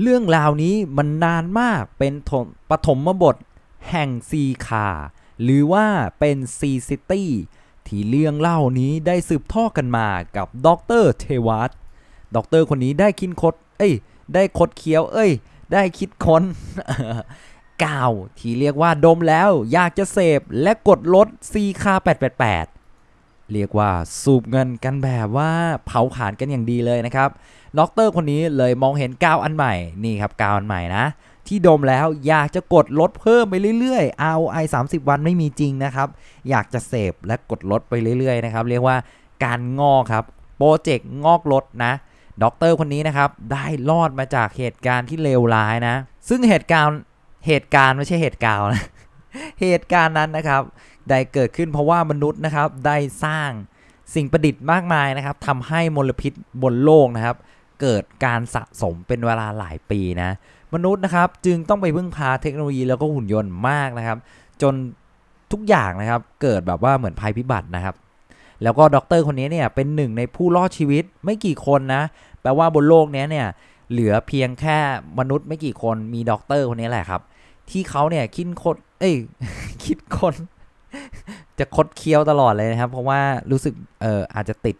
เรื่องราวนี้มันนานมากเป็นปฐมบทแห่งซีคาหรือว่าเป็นซีซิตี้ที่เรื่องเล่านี้ได้สืบทอดกันมากับดรเทวัตดรคนนี้ได้คิดคด เอ้ย ได้คดเคี้ยว เอ้ย ได้คิดค้นกาวที่เรียกว่าดมแล้วอยากจะเสพและกดลดซีคา888 เรียกว่าสูบเงินกันแบบว่าเผาผลาญกันอย่างดีเลยนะครับด็อกเตอร์คนนี้เลยมองเห็นกาวอันใหม่นี่ครับกาวอันใหม่นะที่ดมแล้วอยากจะกดลดเพิ่มไปเรื่อยๆ ROI 30 วันไม่มีจริงนะครับ อยากจะเสพและกดลดไปเรื่อยๆนะครับเรียกว่าการงอกครับโปรเจกต์งอกลดนะด็อกเตอร์คนนี้นะครับได้รอดมาจากเหตุการณ์ที่เลวร้ายนะ ซึ่งเหตุการณ์เหตุการณ์ไม่ใช่เหตุการณ์นะเหตุการณ์นั้นนะครับ ได้เกิดขึ้นเพราะว่ามนุษย์นะครับได้สร้างสิ่งประดิษฐ์มากมายนะครับทำให้มลพิษบนโลกนะครับ เกิดการสะสมเป็นเวลาหลายปีนะมนุษย์นะครับจึงต้องไปพึ่งพาเทคโนโลยีแล้วก็หุ่นยนต์มากนะครับ จนทุกอย่างนะครับเกิดแบบว่าเหมือนภัยพิบัตินะครับแล้วก็ด็อกเตอร์คนนี้เนี่ยเป็นหนึ่งในผู้รอดชีวิตไม่กี่คนนะแปลว่าบนโลกนี้เนี่ยเหลือเพียงแค่มนุษย์ไม่กี่คนมีด็อกเตอร์คนนี้แหละครับ ที่เขาเนี่ยคิดคดเอ้ยคิดคน จะคดเคี้ยวตลอดเลยนะครับ เพราะว่ารู้สึกเอออาจจะติด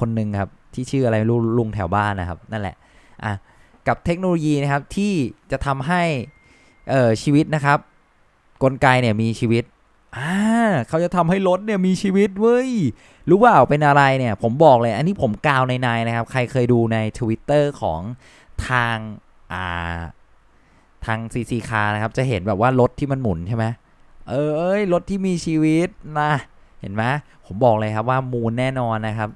คนหนึ่งครับ ที่ชื่ออะไรลุงแถวบ้านนะครับ นั่นแหละอะกับเทคโนโลยีนะครับที่จะทำให้เออชีวิตนะครับ กลไกเนี่ยมีชีวิตอ่าเขาจะทำให้รถเนี่ยมีชีวิตเว้ยรู้เปล่าเป็นอะไรเนี่ย ผมบอกเลย อันนี้ผมกาวในในๆนะครับ ใครเคยดูใน Twitter ของทางอ่าทาง CC c a r นะครับ จะเห็นแบบว่ารถที่มันหมุนใช่ไหม เออเอ้ยรถที่มีชีวิตนะเห็นไหมผมบอกเลยครับว่ามูลแน่นอนนะครับ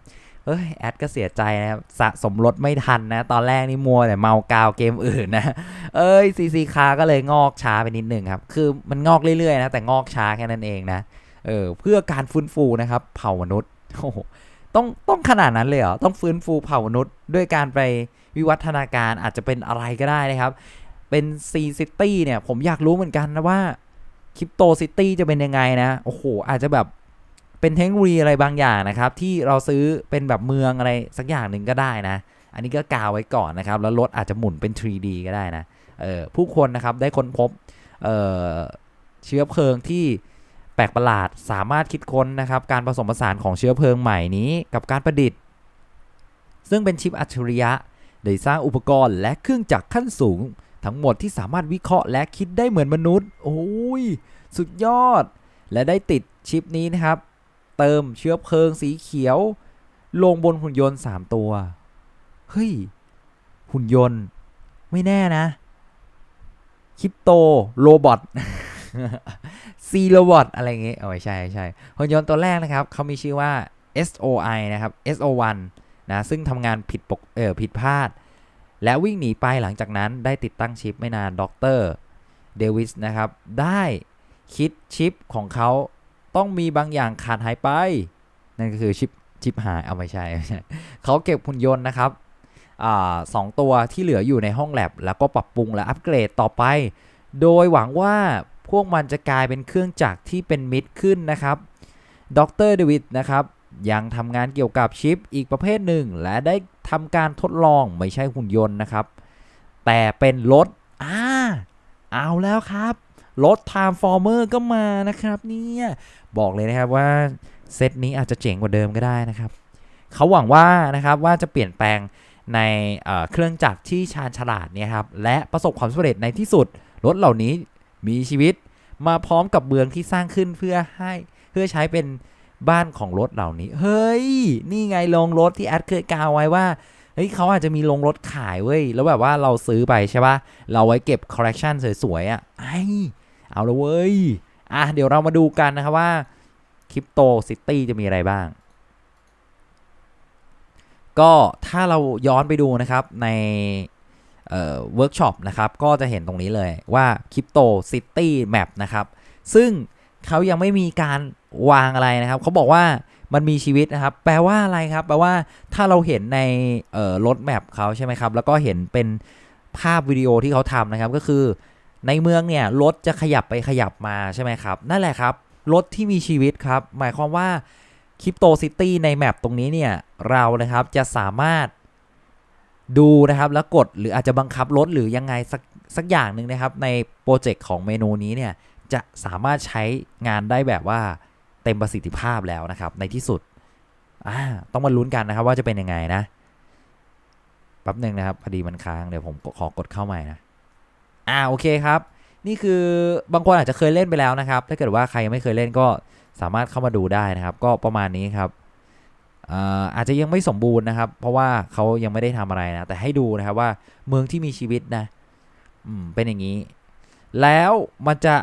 เอ้ยแอดก็เสียใจนะครับสะสมรถไม่ทันนะ ตอนแรกนี่มัวแต่เมากาวเกมอื่นนะ เอ้ย CC c a r ก็เลยงอกช้าไปนิดหนึ่งครับ คือมันงอกเรื่อยๆนะ แต่งอกช้าแค่นั้นเองนะ เออเพื่อการฟื้นฟูนะครับ เผ่ามนุษย์โอ้โหต้องต้องขนาดนั้นเลยเหรอ ต้องฟื้นฟูเผ่ามนุษย์ ด้วยการไปวิวัฒนาการอาจจะเป็นอะไรก็ได้นะครับ เป็นซีซิตี้เนี่ยผมอยากรู้เหมือนกันนะว่า คริปโตซิตี้จะเป็นยังไงนะ โอ้โห อาจจะแบบเป็นเทคโนโลยีอะไรบางอย่างนะครับ ที่เราซื้อเป็นแบบเมืองอะไรสักอย่างหนึ่งก็ได้นะ อันนี้ก็กาวไว้ก่อนนะครับ แล้วรถอาจจะหมุนเป็น 3D ก็ได้นะเออผู้คนนะครับได้ค้นพบเออเชื้อเพลิงที่แปลกประหลาดสามารถคิดค้นนะครับ การผสมผสานของเชื้อเพลิงใหม่นี้กับการประดิษฐ์ ซึ่งเป็นชิปอัจฉริยะโดยสร้างอุปกรณ์และเครื่องจักรขั้นสูง ทั้งหมดที่สามารถวิเคราะห์และคิดได้เหมือนมนุษย์ โอ้ย สุดยอด และได้ติดชิปนี้นะครับ เติมเชื้อเพลิงสีเขียว ลงบนหุ่นยนต์ 3 ตัว เฮ้ย หุ่นยนต์ ไม่แน่นะคริปโตโรบอทซีโรบอทอะไรเงี้ยเอาไม่ใช่ใช่หุ่นยนต์ตัวแรกนะครับ เขามีชื่อว่า SOI นะครับ SO1 นะ ซึ่งทำงานผิดปกเออผิดพลาด และวิ่งหนีไปหลังจากนั้นได้ติดตั้งชิปไม่นานด็อกเตอร์เดวิสนะครับ ได้คิดชิปของเขาต้องมีบางอย่างขาดหายไป นั่นก็คือชิปชิปหายเอาไม่ใช่ใชเขาเก็บหุ่นยนต์นะครับอสองตัวที่เหลืออยู่ในห้องแลบ แล้วก็ปรับปรุงและอัปเกรดต่อไป โดยหวังว่าพวกมันจะกลายเป็นเครื่องจักรที่เป็นมิตรขึ้นนะครับดรเดวิดนะครับ ยังทำงานเกี่ยวกับชิปอีกประเภทหนึ่ง และได้ทำการทดลองไม่ใช่หุ่นยนต์นะครับ แต่เป็นรถอ่าเอาแล้วครับรถ Transformer ก็มานะครับเนี่ยบอกเลยนะครับว่าเซตนี้อาจจะเจ๋งกว่าเดิมก็ได้นะครับเขาหวังว่านะครับว่าจะเปลี่ยนแปลงในเเครื่องจักรที่ชาญฉลาดเนี่ยครับและประสบความสำเร็จในที่สุด รถเหล่านี้มีชีวิตมาพร้อมกับเมืองที่สร้างขึ้นเพื่อให้เพื่อใช้เป็น บ้านของรถเหล่านี้ เฮ้ย นี่ไงโรงรถที่แอดเคยกล่าวไว้ว่าเฮ้ยเขาอาจจะมีโรงรถขายเว้ย แล้วแบบว่าเราซื้อไปใช่ปะเราไว้เก็บคอลเลกชันสวยๆอะ่ะไอเอาละเว้ย อะ เดี๋ยวเรามาดูกันนะครับว่าคริปโตซิตี้จะมีอะไรบ้าง ก็ถ้าเราย้อนไปดูนะครับในเวิร์กช็อปนะครับ ก็จะเห็นตรงนี้เลยว่าคริปโตซิตี้แมปนะครับ ซึ่ง เขายังไม่มีการวางอะไรนะครับ เขาบอกว่ามันมีชีวิตนะครับ แปลว่าอะไรครับ แปลว่าถ้าเราเห็นในรถแมปเขาใช่ไหมครับ แล้วก็เห็นเป็นภาพวิดีโอที่เขาทำนะครับ ก็คือ ในเมืองเนี่ยรถจะขยับไปขยับมาใช่ไหมครับ นั่นแหละครับ รถที่มีชีวิตครับ หมายความว่าคริปโตซิตี้ในแมปตรงนี้เนี่ย เรานะครับจะสามารถดูนะครับ แล้วกดหรืออาจจะบังคับลดหรือยังไงสักสักอย่างหนึ่งนะครับ ในโปรเจกต์ของเมนูนี้เนี่ย จะสามารถใช้งานได้แบบว่าเต็มประสิทธิภาพแล้วนะครับ ในที่สุดต้องมาลุ้นกันนะครับว่าจะเป็นยังไงนะแป๊บหนึ่งนะครับพอดีมันค้างเดี๋ยวผมขอกดเข้าใหม่นะอ่าโอเคครับ นี่คือบางคนอาจจะเคยเล่นไปแล้วนะครับ ถ้าเกิดว่าใครยังไม่เคยเล่นก็สามารถเข้ามาดูได้นะครับ ก็ประมาณนี้ครับอาจจะยังไม่สมบูรณ์นะครับ เพราะว่าเขายังไม่ได้ทำอะไรนะ แต่ให้ดูนะครับว่าเมืองที่มีชีวิตนะอืมเป็นอย่างนี้ แล้วมันจะ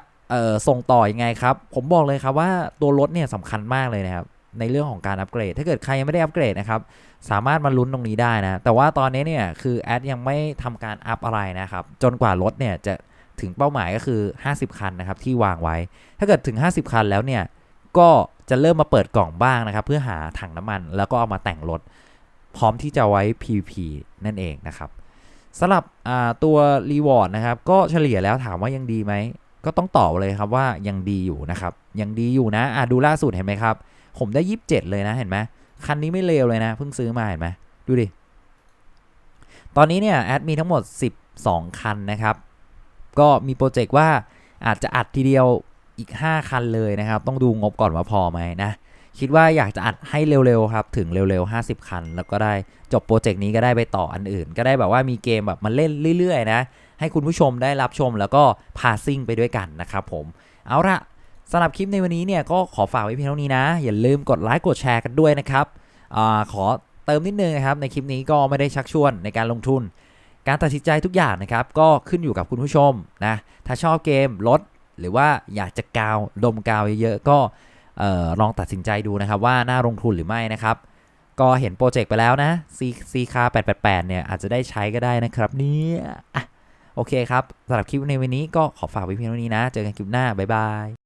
ส่งต่อยังไงครับ ผมบอกเลยครับว่าตัวรถเนี่ยสำคัญมากเลยนะครับในเรื่องของการอัปเกรด ถ้าเกิดใครยังไม่ได้อัปเกรดนะครับ สามารถมาลุ้นตรงนี้ได้นะ แต่ว่าตอนนี้เนี่ยคือแอดยังไม่ทำการอัพอะไรนะครับ จนกว่ารถเนี่ยจะถึงเป้าหมายก็คือ 50 คันนะครับที่วางไว้ ถ้าเกิดถึง 50 คันแล้วเนี่ยก็จะเริ่มมาเปิดกล่องบ้างนะครับ เพื่อหาถังน้ำมัน แล้วก็เอามาแต่งรถ พร้อมที่จะไว้ PVP นั่นเองนะครับสำหรับตัวรีวอร์ดนะครับก็เฉลี่ยแล้วถามว่ายังดีไหม ก็ต้องตอบเลยครับว่ายังดีอยู่นะครับยังดีอยู่นะอะดูล่าสุดเห็นไหมครับ ผมได้ 27 เลยนะเห็นไหมคันนี้ไม่เลวเลยนะเพิ่งซื้อมาเห็นไหมดูดิตอนนี้เนี่ยแอดมีทั้งหมด 12 คันนะครับ ก็มีโปรเจกต์ว่าอาจจะอัดทีเดียวอีก 5 คันเลยนะครับ ต้องดูงบก่อนว่าพอไหมนะคิดว่าอยากจะอัดให้เร็วๆครับ ถึงเร็วๆ 50 คัน แล้วก็ได้จบโปรเจกต์นี้ก็ได้ไปต่ออันอื่น ก็ได้แบบว่ามีเกมแบบมาเล่นเรื่อยๆ นะ ให้คุณผู้ชมได้รับชมแล้วก็พาซิ่งไปด้วยกันนะครับผมเอาละสำหรับคลิปในวันนี้เนี่ยก็ขอฝากไว้เพียงเท่านี้นะ อย่าลืมกดไลค์กดแชร์กันด้วยนะครับอขอเติมนิดนึงนะครับในคลิปนี้ก็ไม่ได้ชักชวนในการลงทุน การตัดสินใจทุกอย่างนะครับก็ขึ้นอยู่กับคุณผู้ชมนะถ้าชอบเกมลดหรือว่าอยากจะกาวดมกาวเยอะๆก็ลองตัดสินใจดูนะครับว่าน่าลงทุนหรือไม่นะครับ ก็เห็นโปรเจกต์ไปแล้วนะ C C คา888เนี่ยอาจจะได้ใช้ก็ได้นะครับเนี่ย โอเคครับสำหรับคลิปในวันนี้ก็ขอฝากไว้เพียงเท่านี้นะ เจอกันคลิปหน้าบ๊ายบาย